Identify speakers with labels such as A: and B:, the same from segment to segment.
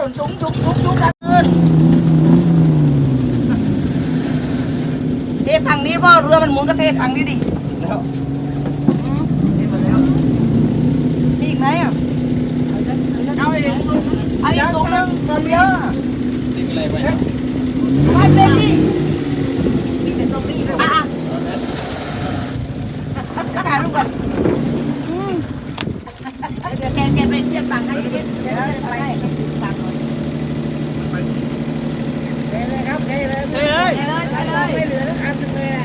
A: ได้กลับแล้วหล่นจุ้งจุ้งจุ้งจุ้งแล้วขึ้นเทฝั่งนี้พ่อเรือมันหมุนก็เทฝั่งนี้ดิมีอีกไหมอะ
B: เอาอีก
A: เอาอีกถุงนึงคนเยอะนี่เป็นไ
C: รไป
A: ไม่เป็นดินี่เป็นตรงนี้อะถ่ายรูปก่อนเดี๋ยวแกแกไปเทียบฝั่งให้
B: ơi. Mày lửa nó ăn được nè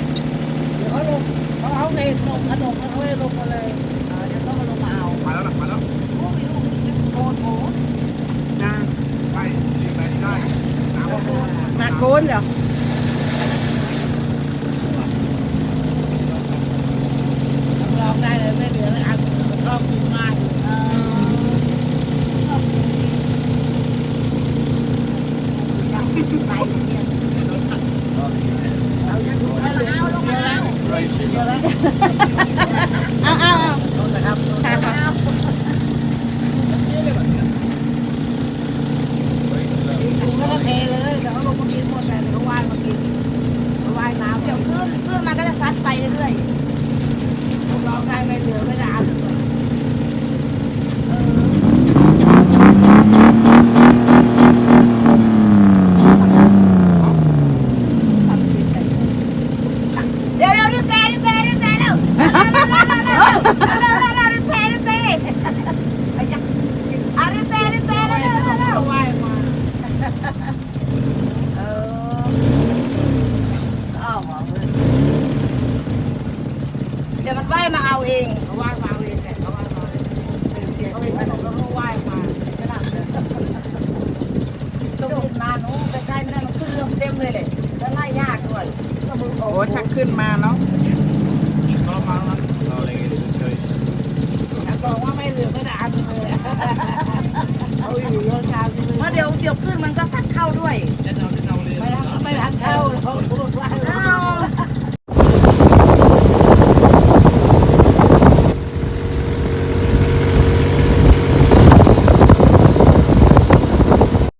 B: Lửa luôn. Nó không? Nghe một anh đục nó hơi đục rồi
A: Ờ, nó có lục à, màu
D: Phải đó, phải đó.
A: Ôi, nó con bố Nha,
D: đây, đi về đi đây. Nào con bố. Dạ. Mặt cuốn rồi.
B: Lòng đây là mấy đứa ăn Không, mai.
A: Hãy subscribe cho kênh Ghiền Mì Gõ Để không. Bỏ lỡ những video hấp dẫn เอาเอาเอาแ
B: ล้ก็เทเลยเดี๋ยวเอาลงมากินหมดแต่เดี๋ยวว่ายมากินว่ายน้ำเดี๋ยวเพื่
A: นเพื่นมันก็จะซัดไปเรื่อยๆ
B: ลองได้ไปเหลือไม่ได้
A: เดี๋ยวมันว่ายมาเอาเอง
B: เขาว่ายมาเองแหลเขาว่ายมาเอาเองเสียขาเองแล้วเขาก็ว่ายมาขนาดเดินต
A: รงนานโอ้ใกล้ๆไม่ได้มันขึ้นเรือเต็มเลยเลยแล้วไล่ยากด้วย
B: โอ้ชัก
D: ขึ้นมาเนาะ